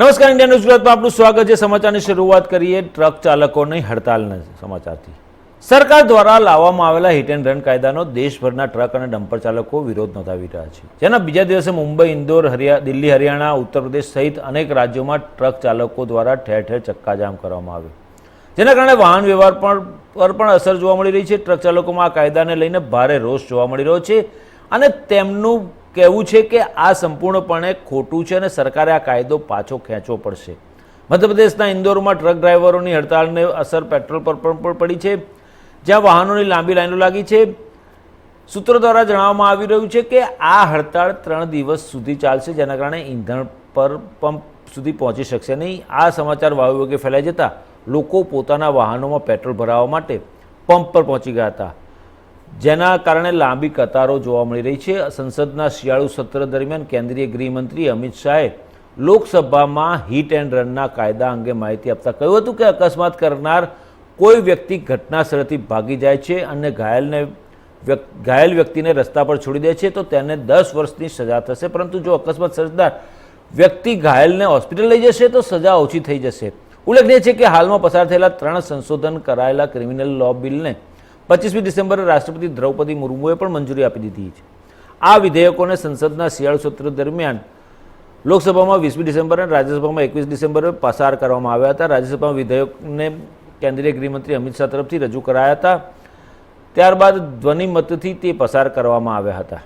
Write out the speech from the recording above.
નમસ્કાર, India news ગુજરાતમાં આપનું સ્વાગત છે. સમાચારની શરૂઆત કરીએ. ટ્રક ચાલકોની હડતાલના સમાચારથી. સરકાર દ્વારા લાવવામાં આવેલા હિટ એન્ડ રન કાયદાનો દેશભરના ટ્રક અને ડમ્પર ચાલકો વિરોધ નોંધાવી રહ્યા છે. જેના બીજા દિવસે મુંબઈ, ઇન્દોર, હરિયા, દિલ્હી, હરિયાણા ઉત્તર પ્રદેશ સહિત અનેક રાજ્યોમાં ટ્રક ચાલકો દ્વારા ઠેર ઠેર ચક્કાજામ કરવામાં આવ્યો. જેના કારણે વાહન વ્યવહાર પર પર પણ અસર જોવા મળી રહી છે. ટ્રક ચાલકોમાં આ કાયદાને લઈને ભારે રોષ જોવા મળી રહ્યો છે અને તેમનું કહેવું છે કે આ સંપૂર્ણપણે ખોટું છે અને સરકારે આ કાયદો પાછો ખેંચવો પડશે. મધ્યપ્રદેશના ઇન્દોરમાં ટ્રક ડ્રાઈવરોની હડતાળને અસર પેટ્રોલ પર પણ પડી છે. જ્યાં વાહનોની લાંબી લાઈનો લાગી છે. સૂત્રો દ્વારા જણાવવામાં આવી રહ્યું છે કે આ હડતાળ ત્રણ દિવસ સુધી ચાલશે, જેના કારણે ઈંધણ પર પંપ સુધી પહોંચી શકશે નહીં. આ સમાચાર વાયુવેગે ફેલાઈ જતા લોકો પોતાના વાહનોમાં પેટ્રોલ ભરાવવા માટે પંપ પર પહોંચી ગયા હતા. જેના કારણે લાંબી કતારો જોવા મળી રહી છે. સંસદના શિયાળુ સત્ર દરમિયાન કેન્દ્રીય ગૃહમંત્રી અમિત શાહે લોકસભામાં હિટ એન્ડ રનના કાયદા અંગે માહિતી આપતા કહ્યું હતું કે અકસ્માત કરનાર કોઈ વ્યક્તિ ઘટનાસ્થળથી ભાગી જાય છે અને ઘાયલને ઘાયલ વ્યક્તિને રસ્તા પર છોડી દે છે, તો તેને દસ વર્ષની સજા થશે. પરંતુ જો અકસ્માત સર્જનાર વ્યક્તિ ઘાયલને હોસ્પિટલ લઈ જશે, તો સજા ઓછી થઈ જશે. ઉલ્લેખનીય છે કે હાલમાં પસાર થયેલા ત્રણ સંશોધન કરાયેલા ક્રિમિનલ લો બિલને પચીસમી ડિસેમ્બરે રાષ્ટ્રપતિ દ્રૌપદી મુર્મુએ પણ મંજૂરી આપી દીધી છે. આ વિધેયકોને સંસદના શિયાળુ સત્ર દરમિયાન લોકસભામાં વીસમી ડિસેમ્બરે અને રાજ્યસભામાં એકવીસ ડિસેમ્બરે પસાર કરવામાં આવ્યા હતા. રાજ્યસભામાં વિધેયકને કેન્દ્રીય ગૃહમંત્રી અમિત શાહ તરફથી રજૂ કરાયા હતા. ત્યારબાદ ધ્વનિમતથી તે પસાર કરવામાં આવ્યા હતા.